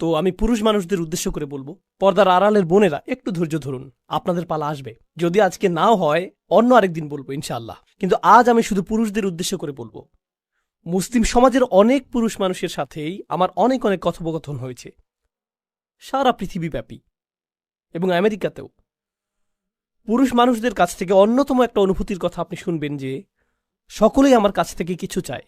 তো আমি পুরুষ মানুষদের উদ্দেশ্য করে বলব, পর্দার আড়ালের বোনেরা একটু ধৈর্য ধরুন, আপনাদের পালা আসবে। যদি আজকে নাও হয়, অন্য আরেকদিন বলব, ইনশাআল্লাহ। কিন্তু আজ আমি শুধু পুরুষদের উদ্দেশ্য করে বলব। মুসলিম সমাজের অনেক পুরুষ মানুষের সাথেই আমার অনেক অনেক কথোপকথন হয়েছে। সারা পৃথিবীব্যাপী এবং আমেরিকাতেও। পুরুষ মানুষদের কাছ থেকে অন্যতম একটা অনুভূতির কথা আপনি শুনবেন যে, সকলেই আমার কাছ থেকে কিছু চায়।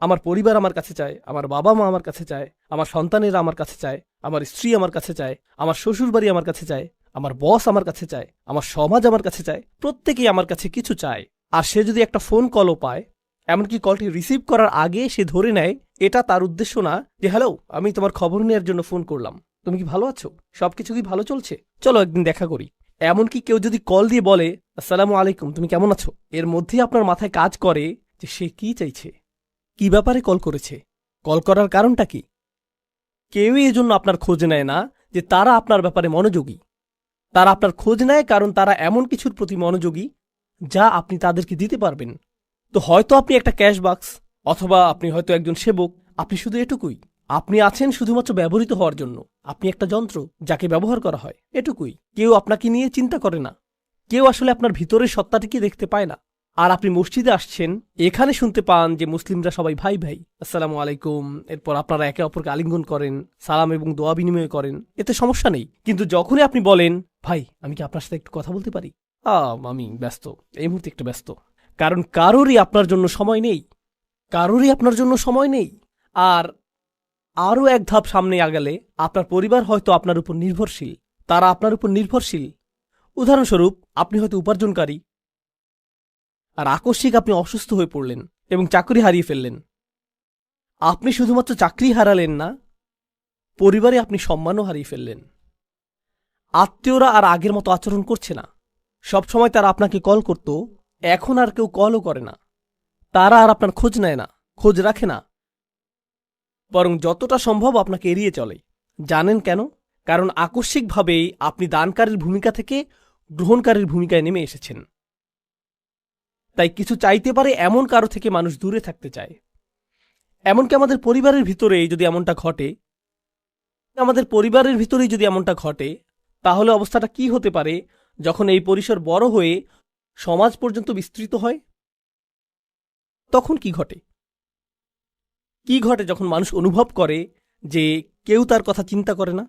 আমার পরিবার আমার কাছে চায়, আমার বাবা মা আমার কাছে চায়, আমার সন্তানেরা আমার কাছে চায়, আমার স্ত্রী আমার কাছে চায়, আমার শ্বশুরবাড়ি আমার কাছে চায়, আমার বস আমার কাছে চায়, আমার সমাজ আমার কাছে চায়, প্রত্যেকেই আমার কাছে কিছু চায়। আর সে যদি একটা ফোন কলও পায়, এমনকি কলটি রিসিভ করার আগে সে ধরে নেয়, এটা তার উদ্দেশ্য না যে হ্যালো আমি তোমার খবর নেওয়ার জন্য ফোন করলাম। তুমি কি ভালো আছো? সবকিছু কি ভালো চলছে? চলো একদিন দেখা করি। এমনকি কেউ যদি কল দিয়ে বলে, আসসালামু আলাইকুম, তুমি কেমন আছো? এর মধ্যেই আপনার মাথায় কাজ করে যে, সে কি চাইছে? কি ব্যাপারে কল করেছে? কল করার কারণটা কি? কেউই এজন্য আপনার খোঁজ নেয় না যে তারা আপনার ব্যাপারে মনোযোগী। তারা আপনার খোঁজ নেয় কারণ তারা এমন কিছুর প্রতি মনোযোগী যা আপনি তাদেরকে দিতে পারবেন। তো হয়তো আপনি একটা ক্যাশ বাক্স অথবা আপনি হয়তো একজন সেবক। আপনি শুধু এটুকুই। আপনি আছেন শুধুমাত্র ব্যবহৃত হওয়ার জন্য। আপনি একটা যন্ত্র যাকে ব্যবহার করা হয়। এটুকুই। কেউ আপনাকে নিয়ে চিন্তা করে না। কেউ আসলে আপনার ভিতরের সত্তাটিকে দেখতে পায় না। আর আপনি মসজিদে আসছেন, এখানে শুনতে পান যে মুসলিমরা সবাই ভাই ভাই। আসসালামু আলাইকুম। এরপর আপনারা একে অপরকে আলিঙ্গন করেন, সালাম এবং দোয়া বিনিময় করেন। এতে সমস্যা নেই। কিন্তু যখনই আপনি বলেন, ভাই, আমি কি আপনার সাথে একটু কথা বলতে পারি? আমি ব্যস্ত। এই মুহূর্তে একটু ব্যস্ত। কারণ কারোরই আপনার জন্য সময় নেই। কারোরই আপনার জন্য সময় নেই। আর আরও এক ধাপ সামনে আগালে আপনার পরিবার হয়তো আপনার উপর নির্ভরশীল। তারা আপনার উপর নির্ভরশীল। উদাহরণস্বরূপ, আপনি হয়তো উপার্জনকারী। আর আকস্মিক আপনি অসুস্থ হয়ে পড়লেন এবং চাকরি হারিয়ে ফেললেন। আপনি শুধুমাত্র চাকরি হারালেন না, পরিবারে আপনি সম্মানও হারিয়ে ফেললেন। আত্মীয়রা আর আগের মতো আচরণ করছে না। সবসময় তারা আপনাকে কল করত, এখন আর কেউ কলও করে না। তারা আর আপনার খোঁজ নেয় না, খোঁজ রাখে না। বরং যতটা সম্ভব আপনাকে এড়িয়ে চলে। জানেন কেন? কারণ আকস্মিকভাবেই আপনি দানকারীর ভূমিকা থেকে গ্রহণকারীর ভূমিকায় নেমে এসেছেন। তাই কিছু চাইতে পারে এমন কারও থেকে মানুষ দূরে থাকতে চায়। এমনকি আমাদের পরিবারের ভিতরেই যদি এমনটা ঘটে, আমাদের পরিবারের ভিতরেই যদি এমনটা ঘটে, তাহলে অবস্থাটা কি হতে পারে যখন এই পরিসর বড় হয়ে সমাজ পর্যন্ত বিস্তৃত হয়? তখন কি ঘটে? কি ঘটে যখন মানুষ অনুভব করে যে কেউ তার কথা চিন্তা করে না?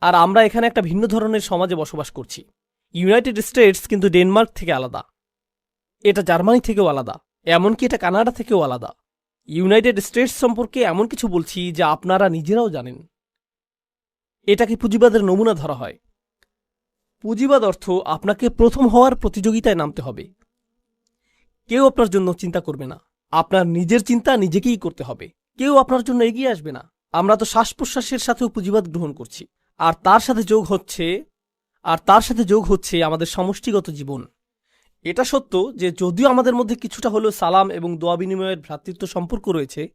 আর আমরা এখানে একটা ভিন্ন ধরনের সমাজে বসবাস করছি। ইউনাইটেড স্টেটস কিন্তু ডেনমার্ক থেকে আলাদা। এটা জার্মানি থেকেও আলাদা, এমনকি এটা কানাডা থেকেও আলাদা। ইউনাইটেড স্টেটস সম্পর্কে এমন কিছু বলছি যা আপনারা নিজেরাও জানেন। এটাকে পুঁজিবাদের নমুনা ধরা হয়। পুঁজিবাদ অর্থ আপনাকে প্রথম হওয়ার প্রতিযোগিতায় নামতে হবে। কেউ আপনার জন্য চিন্তা করবে না। আপনার নিজের চিন্তা নিজেকেই করতে হবে। কেউ আপনার জন্য এগিয়ে আসবে না। আমরা তো শ্বাস প্রশ্বাসের সাথেও পুঁজিবাদ গ্রহণ করছি। আর তার সাথে যোগ হচ্ছে আর তার সাথে যোগ হচ্ছে আমাদের সমষ্টিগত জীবন। এটা সত্য যে যদিও আমাদের মধ্যে কিছুটা হলেও সালাম এবং দোয়া বিনিময়ের ভ্রাতৃত্ব সম্পর্ক রয়েছে,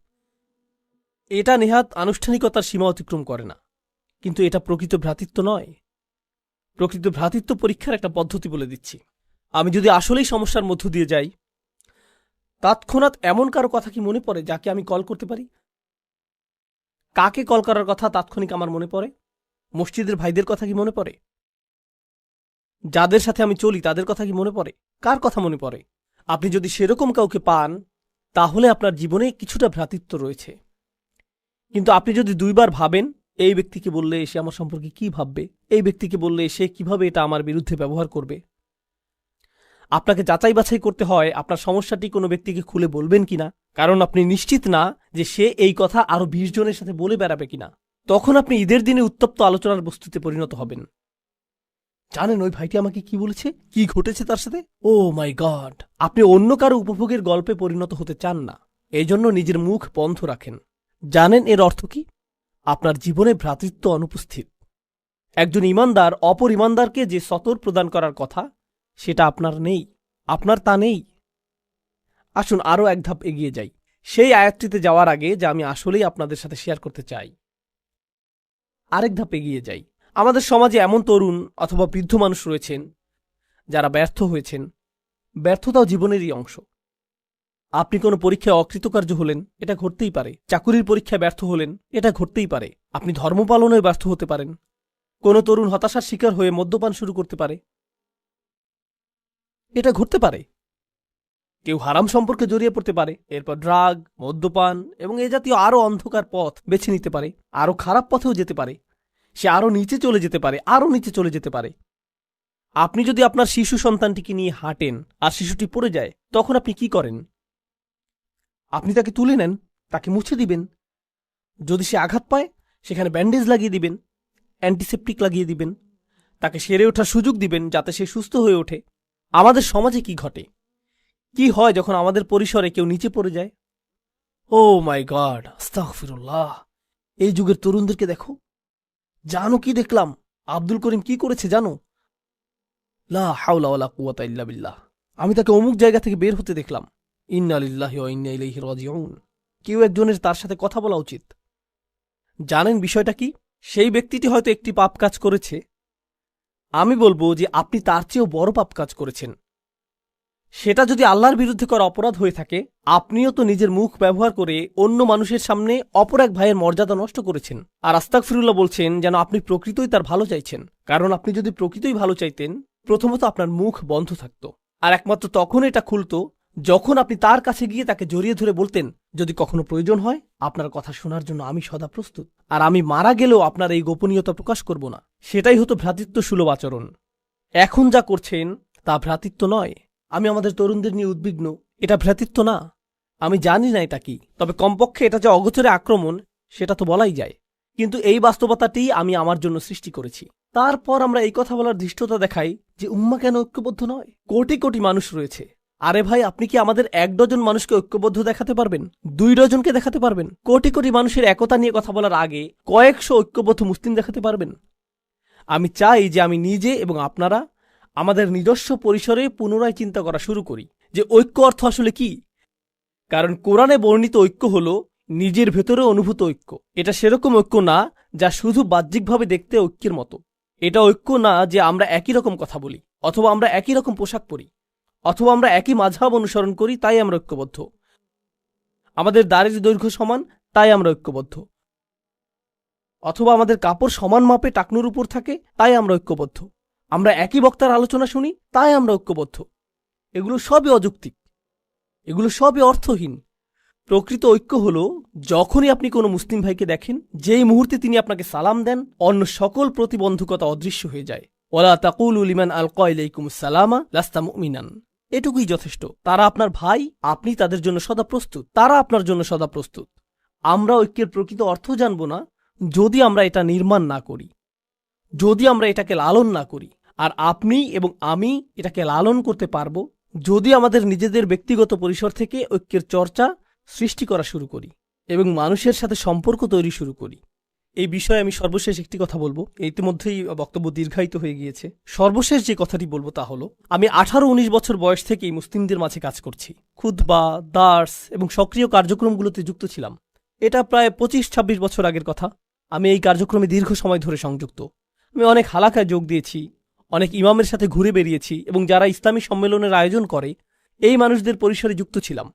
এটা নেহাত আনুষ্ঠানিকতার সীমা অতিক্রম করে না। কিন্তু এটা প্রকৃত ভ্রাতৃত্ব নয়। প্রকৃত ভ্রাতৃত্ব পরীক্ষার একটা পদ্ধতি বলে দিচ্ছি। আমি যদি আসলেই সমস্যার মধ্য দিয়ে যাই, তৎক্ষণাৎ এমন কারও কথা কি মনে পড়ে যাকে আমি কল করতে পারি? কাকে কল করার কথা তাৎক্ষণিক আমার মনে পড়ে? মসজিদের ভাইদের কথা কি মনে পড়ে? যাদের সাথে আমি চলি, তাদের কথা কি মনে পড়ে? কার কথা মনে পড়ে? আপনি যদি সেরকম কাউকে পান, তাহলে আপনার জীবনে কিছুটা ভ্রাতৃত্ব রয়েছে। কিন্তু আপনি যদি দুইবার ভাবেন, এই ব্যক্তিকে বললে সে আমার সম্পর্কে কি ভাববে? এই ব্যক্তিকে বললে সে কীভাবে এটা আমার বিরুদ্ধে ব্যবহার করবে? আপনাকে যাচাই বাছাই করতে হয়, আপনার সমস্যাটি কোনো ব্যক্তিকে খুলে বলবেন কিনা? কারণ আপনি নিশ্চিত না যে সে এই কথা আরও বিশ জনের সাথে বলে বেড়াবে কিনা। তখন আপনি ঈদের দিনে উত্তপ্ত আলোচনার বস্তুতে পরিণত হবেন। জানেন ওই ভাইটি আমাকে কি বলেছে? কি ঘটেছে তার সাথে? Oh my God! আপনি অন্য কারও উপভোগের গল্পে পরিণত হতে চান না। এই জন্য নিজের মুখ বন্ধ রাখেন। জানেন এর অর্থ কি? আপনার জীবনে ভ্রাতৃত্ব অনুপস্থিত। একজন ইমানদার অপর ইমানদারকে যে সতর প্রদান করার কথা, সেটা আপনার নেই। আপনার তা নেই। আসুন আরও এক ধাপ এগিয়ে যাই। সেই আয়াতটিতে যাওয়ার আগে যা আমি আসলেই আপনাদের সাথে শেয়ার করতে চাই। আরেক ধাপ এগিয়ে যাই। আমাদের সমাজে এমন তরুণ অথবা বৃদ্ধ মানুষ রয়েছেন, যারা ব্যর্থ হয়েছেন। ব্যর্থতাও জীবনেরই অংশ। আপনি কোনো পরীক্ষায় অকৃতকার্য হলেন, এটা ঘটতেই পারে। চাকুরির পরীক্ষায় ব্যর্থ হলেন, এটা ঘটতেই পারে। আপনি ধর্ম পালনে ব্যর্থ হতে পারেন। কোনো তরুণ হতাশার শিকার হয়ে মদ্যপান শুরু করতে পারে। এটা ঘটতে পারে। কেউ হারাম সম্পর্কে জড়িয়ে পড়তে পারে, এরপর ড্রাগ, মদ্যপান এবং এ জাতীয় আরও অন্ধকার পথ বেছে নিতে পারে। আরও খারাপ পথেও যেতে পারে। সে আরও নিচে চলে যেতে পারে আরও নিচে চলে যেতে পারে। আপনি যদি আপনার শিশু সন্তানটিকে নিয়ে হাঁটেন আর শিশুটি পড়ে যায়, তখন আপনি কি করেন? আপনি তাকে তুলে নেন, তাকে মুছে দিবেন। যদি সে আঘাত পায়, সেখানে ব্যান্ডেজ লাগিয়ে দিবেন, অ্যান্টিসেপটিক লাগিয়ে দিবেন, তাকে সেরে ওঠার সুযোগ দিবেন যাতে সে সুস্থ হয়ে ওঠে। আমাদের সমাজে কি ঘটে? কি হয় যখন আমাদের পরিসরে কেউ নিচে পড়ে যায়? ও মাই গড আস্তাগফিরুল্লাহ। এই যুগের তরুণদেরকে দেখো। জানো কি দেখলাম? আব্দুল করিম কি করেছে জানো? লা হাওলা ওয়ালা কুওয়াতা ইল্লা বিল্লাহ। আমি তাকে অমুক জায়গা থেকে বের হতে দেখলাম। ইন্না লিল্লাহি ওয়া ইন্না ইলাইহি রাজিউন। কেউ একজনের তার সাথে কথা বলা উচিত। জানেন বিষয়টা কি? সেই ব্যক্তিটি হয়তো একটি পাপ কাজ করেছে। আমি বলব যে আপনি তার চেয়েও বড় পাপ কাজ করেছেন। সেটা যদি আল্লাহর বিরুদ্ধে করা অপরাধ হয়ে থাকে, আপনিও তো নিজের মুখ ব্যবহার করে অন্য মানুষের সামনে অপর এক ভাইয়ের মর্যাদা নষ্ট করেছেন। আর আস্তাক ফিরুল্লাহ বলছেন, যেন আপনি প্রকৃতই তার ভালো চাইছেন। কারণ আপনি যদি প্রকৃতই ভালো চাইতেন, প্রথমত আপনার মুখ বন্ধ থাকত। আর একমাত্র তখন এটা খুলত, যখন আপনি তার কাছে গিয়ে তাকে জড়িয়ে ধরে বলতেন, যদি কখনো প্রয়োজন হয়, আপনার কথা শোনার জন্য আমি সদা প্রস্তুত। আর আমি মারা গেলেও আপনার এই গোপনীয়তা প্রকাশ করব না। সেটাই হতো ভ্রাতৃত্ব সুলভ আচরণ। এখন যা করছেন, তা ভ্রাতৃত্ব নয়। আমি আমাদের তরুণদের নিয়ে উদ্বিগ্ন। এটা ভ্রাতৃত্ব না। আমি জানি না এটা কি। তবে কমপক্ষে এটা যে অগোচরে আক্রমণ, সেটা তো বলাই যায়। কিন্তু এই বাস্তবতাটি আমি আমার জন্য সৃষ্টি করেছি। তারপর আমরা এই কথা বলার ধৃষ্টতা দেখাই যে উম্মা কেন ঐক্যবদ্ধ নয়? কোটি কোটি মানুষ রয়েছে। আরে ভাই, আপনি কি আমাদের এক ডজন মানুষকে ঐক্যবদ্ধ দেখাতে পারবেন? দুই ডজনকে দেখাতে পারবেন? কোটি কোটি মানুষের একতা নিয়ে কথা বলার আগে কয়েকশো ঐক্যবদ্ধ মুসলিম দেখাতে পারবেন? আমি চাই যে আমি নিজে এবং আপনারা আমাদের নিজস্ব পরিসরে পুনরায় চিন্তা করা শুরু করি যে ঐক্য অর্থ আসলে কি? কারণ কোরআনে বর্ণিত ঐক্য হল নিজের ভেতরে অনুভূত ঐক্য। এটা সেরকম ঐক্য না যা শুধু বাহ্যিকভাবে দেখতে ঐক্যের মতো। এটা ঐক্য না যে আমরা একই রকম কথা বলি, অথবা আমরা একই রকম পোশাক পরি, অথবা আমরা একই মাঝহাব অনুসরণ করি, তাই আমরা ঐক্যবদ্ধ। আমাদের দাড়ির দৈর্ঘ্য সমান, তাই আমরা ঐক্যবদ্ধ। অথবা আমাদের কাপড় সমান মাপে টাকনুর উপর থাকে, তাই আমরা ঐক্যবদ্ধ। আমরা একই বক্তার আলোচনা শুনি, তাই আমরা ঐক্যবদ্ধ। এগুলো সবই অযৌক্তিক। এগুলো সবই অর্থহীন। প্রকৃত ঐক্য হল, যখনই আপনি কোনো মুসলিম ভাইকে দেখেন, যেই মুহূর্তে তিনি আপনাকে সালাম দেন, অন্য সকল প্রতিবন্ধকতা অদৃশ্য হয়ে যায়। ওলা তাকুল উলিমান আল কয়লাইকুম সালামা লাস্তা মুমিনান। এটুকুই যথেষ্ট। তারা আপনার ভাই, আপনি তাদের জন্য সদা প্রস্তুত। তারা আপনার জন্য সদা প্রস্তুত। আমরা ঐক্যের প্রকৃত অর্থ জানব না, যদি আমরা এটা নির্মাণ না করি। যদি আমরা এটাকে লালন না করি। আর আপনি এবং আমি এটাকে লালন করতে পারব যদি আমাদের নিজেদের ব্যক্তিগত পরিসর থেকে ঐক্যের চর্চা সৃষ্টি করা শুরু করি এবং মানুষের সাথে সম্পর্ক তৈরি শুরু করি। এই বিষয়ে আমি সর্বশেষ একটি কথা বলব। ইতিমধ্যেই বক্তব্য দীর্ঘায়িত হয়ে গিয়েছে। সর্বশেষ যে কথাটি বলব তা হলো, আমি আঠারো উনিশ বছর বয়স থেকেই মুসলিমদের মাঝে কাজ করছি। খুদবা দার্স এবং সক্রিয় কার্যক্রমগুলোতে যুক্ত ছিলাম। এটা প্রায় পঁচিশ ছাব্বিশ বছর আগের কথা। আমি এই কার্যক্রমে দীর্ঘ সময় ধরে সংযুক্ত। আমি অনেক হালাকায় যোগ দিয়েছি। অনেক ইমামের সাথে ঘুরে বেরিয়েছি এবং যারা ইসলামী সম্মেলনের আয়োজন করে, এই মানুষদের পরিসরে যুক্ত ছিলাম।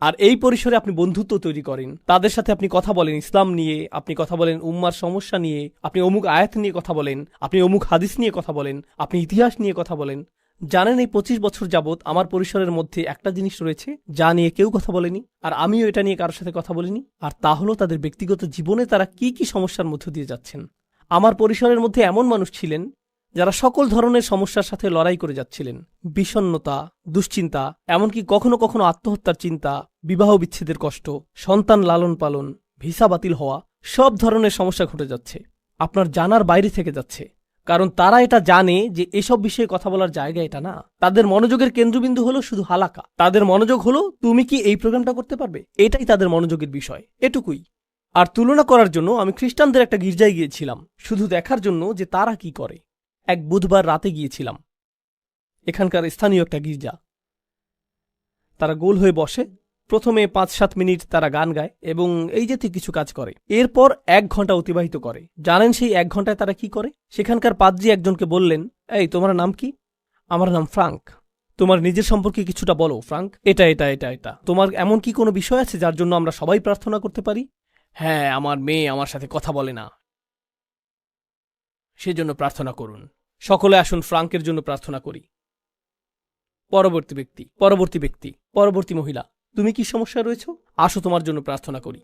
আর এই পরিসরে আপনি বন্ধুত্ব তৈরি করেন। তাদের সাথে আপনি কথা বলেন ইসলাম নিয়ে, আপনি কথা বলেন উম্মার সমস্যা নিয়ে, আপনি অমুক আয়াত নিয়ে কথা বলেন, আপনি অমুক হাদিস নিয়ে কথা বলেন, আপনি ইতিহাস নিয়ে কথা বলেন। জানেন এই পঁচিশ বছর যাবৎ আমার পরিসরের মধ্যে একটা জিনিস রয়েছে যা নিয়ে কেউ কথা বলেনি, আর আমিও এটা নিয়ে কারোর সাথে কথা বলিনি, আর তা হলো তাদের ব্যক্তিগত জীবনে তারা কি কি সমস্যার মধ্য দিয়ে যাচ্ছেন। আমার পরিসরের মধ্যে এমন মানুষ ছিলেন যারা সকল ধরনের সমস্যার সাথে লড়াই করে যাচ্ছিলেন বিষণ্নতা দুশ্চিন্তা, এমনকি কখনো কখনো আত্মহত্যার চিন্তা, বিবাহ বিচ্ছেদের কষ্ট, সন্তান লালন পালন, ভিসা বাতিল হওয়া, সব ধরনের সমস্যা ঘটে যাচ্ছে। আপনার জানার বাইরে থেকে যাচ্ছে। কারণ তারা এটা জানে যে এসব বিষয়ে কথা বলার জায়গা এটা না। তাদের মনোযোগের কেন্দ্রবিন্দু হলো শুধু হালাকা। তাদের মনোযোগ হলো, তুমি কি এই প্রোগ্রামটা করতে পারবে? এটাই তাদের মনোযোগের বিষয়। এটুকুই। আর তুলনা করার জন্য আমি খ্রিস্টানদের একটা গির্জায় গিয়েছিলাম। শুধু দেখার জন্য যে তারা কি করে। এক বুধবার রাতে গিয়েছিলাম। এখানকার স্থানীয় একটা গির্জা। তারা গোল হয়ে বসে। প্রথমে পাঁচ সাত মিনিট তারা গান গায় এবং এই জাতীয় কিছু কাজ করে। এরপর এক ঘণ্টা অতিবাহিত করে। জানেন সেই এক ঘন্টায় তারা কি করে? সেখানকার পাদ্রি একজনকে বললেন, এই, তোমার নাম কি? আমার নাম ফ্রাঙ্ক। তোমার নিজের সম্পর্কে কিছুটা বলো, ফ্রাঙ্ক। এটা এটা এটা এটা। তোমার এমন কি কোনো বিষয় আছে যার জন্য আমরা সবাই প্রার্থনা করতে পারি? হ্যাঁ আমার মেয়ে আমার সাথে কথা বলে না। সেজন্য প্রার্থনা করুন। সকলে আসুন ফ্রাঙ্কের জন্য প্রার্থনা করি। পরবর্তী ব্যক্তি পরবর্তী ব্যক্তি, পরবর্তী মহিলা, তুমি কি সমস্যা রয়েছ? আসো তোমার জন্য প্রার্থনা করি।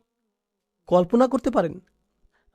কল্পনা করতে পারেন,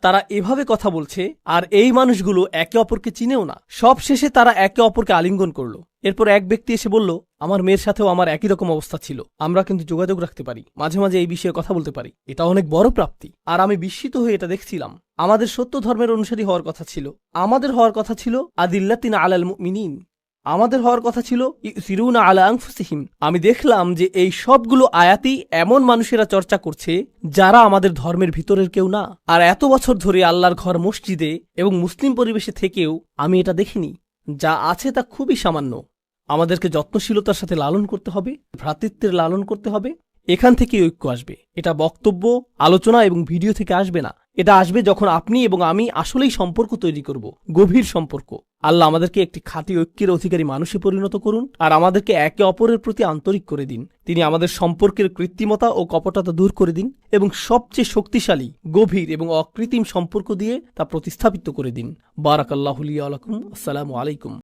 তারা এভাবে কথা বলছে, আর এই মানুষগুলো একে অপরকে চিনেও না। সব শেষে তারা একে অপরকে আলিঙ্গন করল। এরপর এক ব্যক্তি এসে বলল, আমার মেয়ের সাথেও আমার একই রকম অবস্থা ছিল। আমরা কিন্তু যোগাযোগ রাখতে পারি। মাঝে মাঝে এই বিষয়ে কথা বলতে পারি। এটা অনেক বড় প্রাপ্তি। আর আমি বিস্মিত হয়ে এটা দেখছিলাম। আমাদের সত্য ধর্মের অনুসারী হওয়ার কথা ছিল। আমাদের হওয়ার কথা ছিল আদিল্লাতিন আলাল মিনিন আমাদের হওয়ার কথা ছিল সিরুনা আলা আংফুসিহিম আমি দেখলাম যে এই সবগুলো আয়াতেই এমন মানুষেরা চর্চা করছে যারা আমাদের ধর্মের ভিতরের কেউ না। আর এত বছর ধরে আল্লাহর ঘর মসজিদে এবং মুসলিম পরিবেশে থেকেও আমি এটা দেখিনি। যা আছে তা খুবই সামান্য। আমাদেরকে যত্নশীলতার সাথে লালন করতে হবে, ভ্রাতৃত্বের লালন করতে হবে, এখান থেকে ঐক্য আসবে। এটা বক্তব্য, আলোচনা এবং ভিডিও থেকে আসবে না। এটা আসবে যখন আপনি এবং আমি আসলেই সম্পর্ক তৈরি করব, গভীর সম্পর্ক। আল্লাহ আমাদেরকে একটি খাঁটি ঐক্যের অধিকারী মানুষে পরিণত করুন আর আমাদেরকে একে অপরের প্রতি আন্তরিক করে দিন। তিনি আমাদের সম্পর্কের কৃত্রিমতা ও কপটতা দূর করে দিন এবং সবচেয়ে শক্তিশালী, গভীর এবং অকৃত্রিম সম্পর্ক দিয়ে তা প্রতিস্থাপিত করে দিন। বারাকাল্লাহুলিয়া আলাইকুম আসসালামু আলাইকুম।